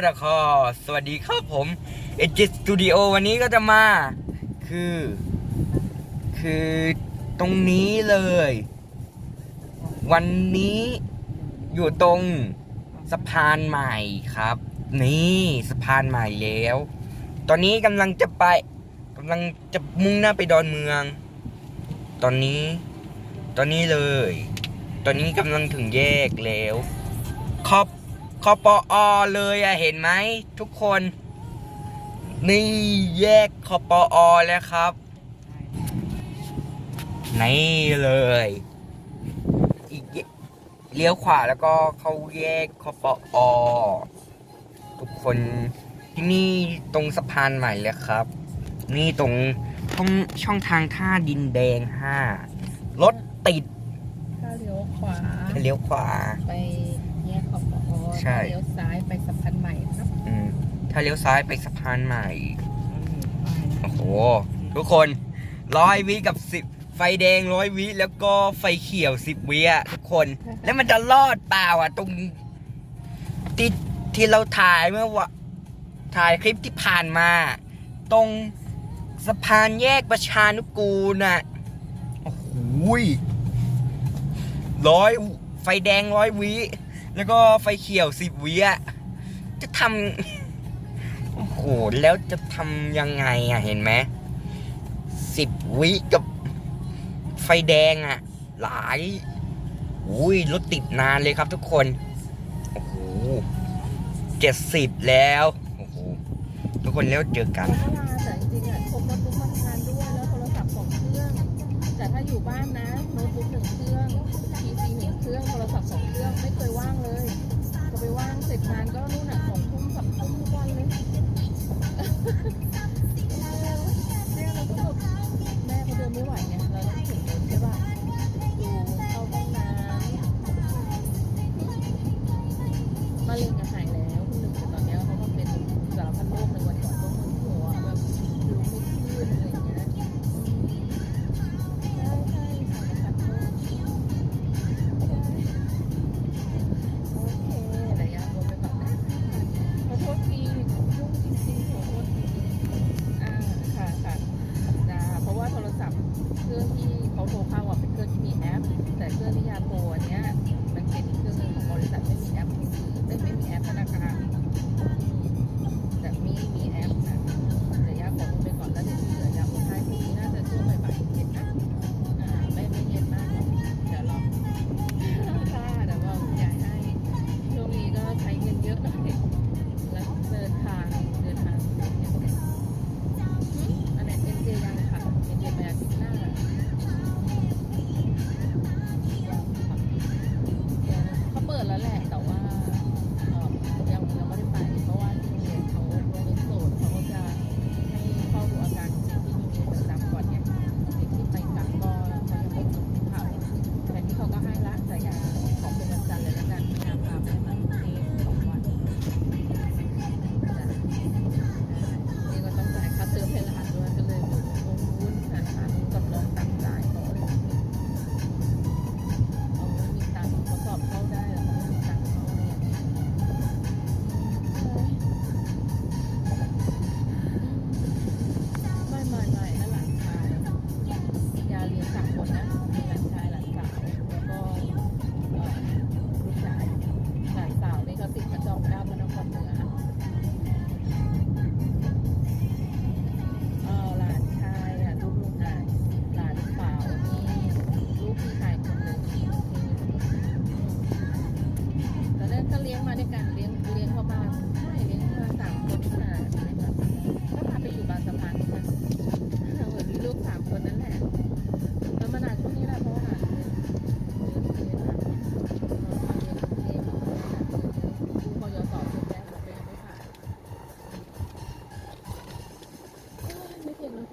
สวัสดีครับสวัสดีครับผมเอจิสตูดิโอวันนี้ก็จะมา คือ คือตรงนี้เลย วันนี้อยู่ตรงสะพานใหม่ครับ นี่สะพานใหม่แล้ว ตอนนี้กำลังจะไปกำลังจะมุ่งหน้าไปดอนเมือง ตอนนี้ ตอนนี้เลย ตอนนี้กำลังถึงแยกแล้วขอบ คอปอเลยอะเห็นไหมทุกคน นี่แยกคอปอแล้วครับ นี่เลย อีกเลี้ยวขวาแล้วก็เข้าแยกคอปอทุกคนที่นี่ตรงสะพานใหม่เลยครับ นี่ตรงช่องช่องทางท่าดินแดงห้ารถติดถ้าเลี้ยวขวาถ้าเลี้ยวขวาไปแยกขอบปอ ใช่ถ้าเลี้ยวซ้ายไปสะพานใหม่ครับอืมถ้าเลี้ยวซ้ายไปสะพานใหม่อืมไปโอ้โห ทุกคนร้อยวิกับสิบไฟแดงร้อยวิแล้วก็ไฟเขียวสิบวิอะทุกคน แล้วมันจะรอดเปล่าอะตรงที่ที่เราถ่ายเมื่อวะถ่ายคลิปที่ผ่านมา ตรงสะพานแยกประชานุกูลน่ะโอ้โหยร้อยไฟแดงร้อยวิ แล้วก็ไฟเขียวสิบวิอะจะทำโอ้โหแล้วจะทำยังไงอะเห็นไหมสิบวิกับไฟแดงอะหลายอุ้ยรถติดนานเลยครับทุกคน โอ้โหเจ็ดสิบแล้ว โอ้โห ทุกคนแล้วเจอกันเวลาแต่จริงๆอะพกโน้ตบุ๊กมาทานด้วยแล้วโทรศัพท์สองเครื่อง แต่ถ้าอยู่บ้านนะโน้ตบุ๊กหนึ่งเครื่อง เครื่องโทรศัพท์สองเครื่องไม่เคยว่างเลยพอไปว่างเสร็จงานก็นู่นน่ะสองทุ่มสามทุ่มทุกวันเลย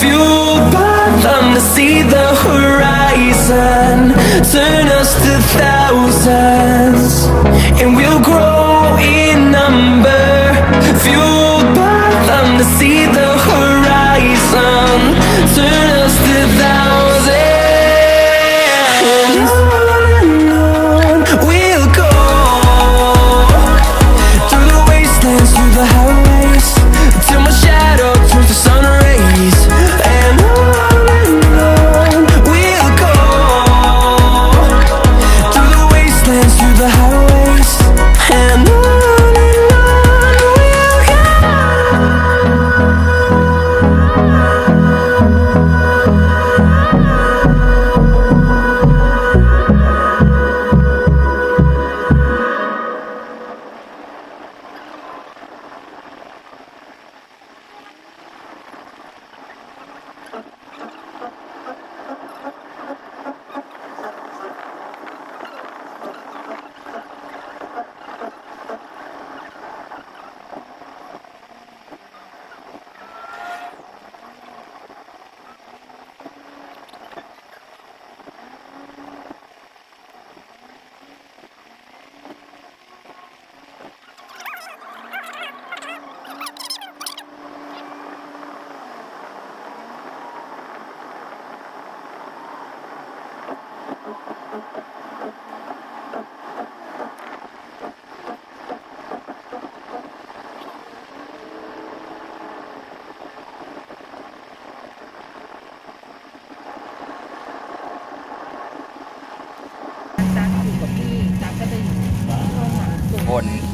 fueled by them to see the horizon, turn us to thousands. And we'll grow in number, fueled by them to see the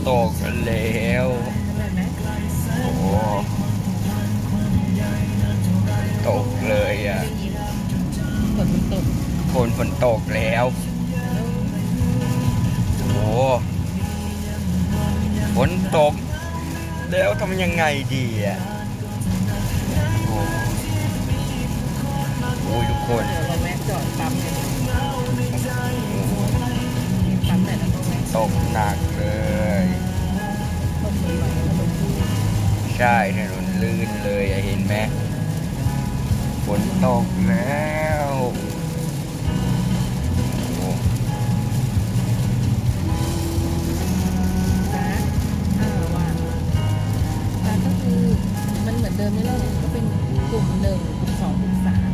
ตกแล้วนั้นไหมโอ้ตกเลยอะได้ยินฝนมันตกฝนฝนตกแล้ว โอ้ฝนตก แล้วทำยังไงดีอะโอ้โอ้ยทุกคนเดี๋ยวเราแวะจอดปั๊มเนี่ยปั๊มไหนแล้วก็แวะตกหนักเลย ใช่ถนนลื่นเลยเห็นไหมฝนตกแล้วอ่าว่าร้านก็คือมันเหมือนเดิมนี่แหละก็เป็นกลุ่มหนึ่งกลุ่มสองกลุ่มสาม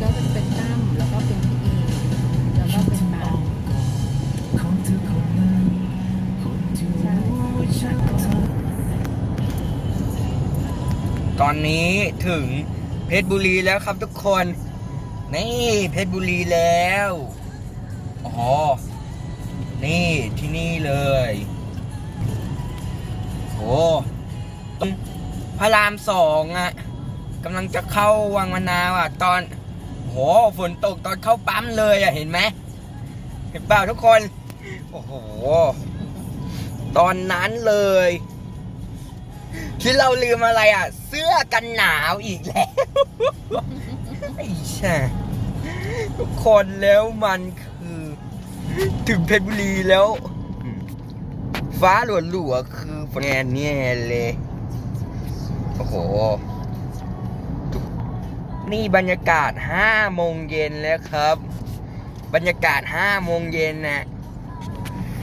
ก็เป็นเป็นตั้มแล้วก็เป็นพี่เอแล้วก็เป็น อนนี้ถึงเพชรบุรีแล้วครับทุกคน นี่เพชรบุรีแล้วอ๋อนี่ที่นี่เลยโอ้ตรงพระรามสองอะกำลังจะเข้าวังมะนาวอะตอนโหฝนตกตอนเข้าปั๊มเลยอะเห็นไหมเห็นเปล่าทุกคน โอ้โห ตอนนั้นเลย ที่เราลืมอะไรอะ เสื้อกันหนาวอีกแล้วไอ้แช่ทุกคนแล้วมันคือ ถึงเพชรบุรีแล้ว ฟ้าหลวหลัวคือแงนเนี่ยเลย โอ้โห นี่บรรยากาศห้าโมงเย็นแล้วครับ บรรยากาศห้าโมงเย็นนะ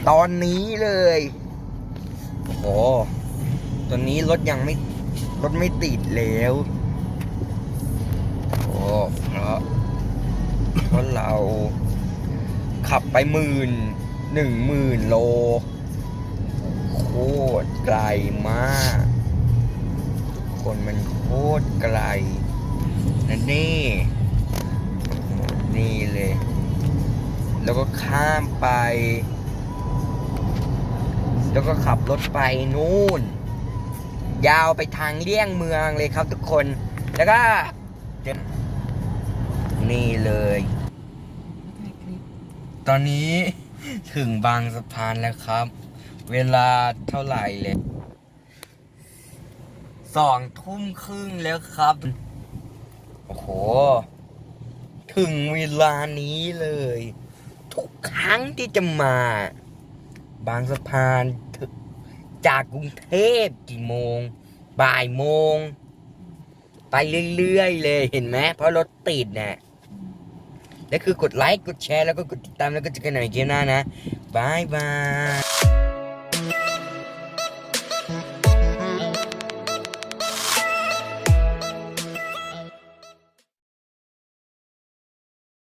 ตอนนี้เลย โอ้โห อนนี้รถยังไม่รถไม่ติดแล้ว โอ้เพราะเพราะเราขับไปหมื่นหนึ่งหมื่นโล โคตรไกลมาก คนมันโคตรไกลนั่นนี่นี่เลย แล้วก็ข้ามไป แล้วก็ขับรถไปนู่น ยาวไปทางเลี่ยงเมืองเลยครับทุกคน แล้วก็นี่เลย ตอนนี้ถึงบางสะพานแล้วครับ เวลาเท่าไหร่เลยสองทุ่มครึ่งแล้วครับ โอ้โห ถึงเวลานี้เลย ทุกครั้งที่จะมา บางสะพานถึง จากกรุงเทพกี่โมง บ่ายโมง ไปเรื่อยๆเลยเห็นไหมเพราะรถติดน่ะและคือกดไลค์ กดแชร์ แล้วก็กดติดตามแล้วก็เจอกันใหม่เกมหน้านะบายบาย